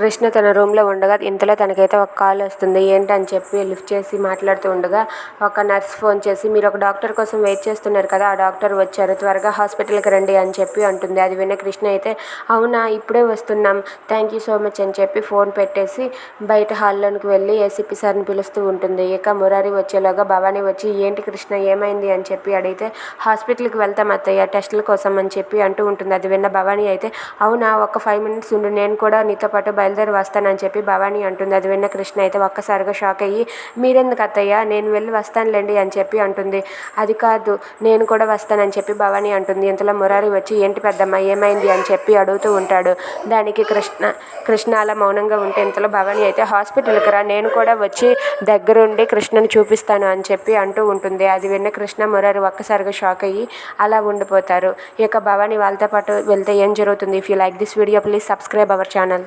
కృష్ణ తన రూమ్లో ఉండగా ఇంతలో తనకైతే ఒక కాల్ వస్తుంది ఏంటని చెప్పి లిఫ్ట్ చేసి మాట్లాడుతూ ఉండగా ఒక నర్స్ ఫోన్ చేసి మీరు ఒక డాక్టర్ కోసం వెయిట్ చేస్తున్నారు కదా ఆ డాక్టర్ వచ్చారు త్వరగా హాస్పిటల్కి రండి అని చెప్పి అంటుంది. అది విన్న కృష్ణ అయితే అవునా ఇప్పుడే వస్తున్నాం థ్యాంక్ యూ సో మచ్ అని చెప్పి ఫోన్ పెట్టేసి బయట హాల్లోనికి వెళ్ళి ఏసీపీ సార్ని పిలుస్తూ ఉంటుంది. ఇక మురారి వచ్చేలోగా భవానీ వచ్చి ఏంటి కృష్ణ ఏమైంది? అని చెప్పి అడిగితే హాస్పిటల్కి వెళ్తాం అత్తయ్య టెస్టుల కోసం అని చెప్పి అంటూ ఉంటుంది. అది విన్న భవానీ అయితే అవునా ఒక ఫైవ్ మినిట్స్ ఉండు నేను కూడా నీతో పాటు బయలుదేరి వస్తానని చెప్పి భవానీ అంటుంది. అది విన్న కృష్ణ అయితే ఒక్కసారిగా షాక్ అయ్యి మీరెందుకు అత్తయ్య? నేను వెళ్ళి వస్తానులేండి అని చెప్పి అంటుంది. అది కాదు నేను కూడా వస్తానని చెప్పి భవానీ అంటుంది. ఇంతలో మురారి వచ్చి ఏంటి పెద్దమ్మ ఏమైంది? అని చెప్పి అడుగుతూ ఉంటాడు. దానికి కృష్ణ కృష్ణ అలా మౌనంగా ఉంటే ఇంతలో భవానీ అయితే హాస్పిటల్కి రా నేను కూడా వచ్చి దగ్గరుండి కృష్ణని చూపిస్తాను అని చెప్పి అంటూ ఉంటుంది. అది విన్న కృష్ణ మురారి ఒక్కసారిగా షాక్ అయ్యి అలా ఉండిపోతారు. ఇక భవానీ వాళ్ళతో పాటు వెళ్తే ఏం జరుగుతుంది? If you like this video please subscribe our channel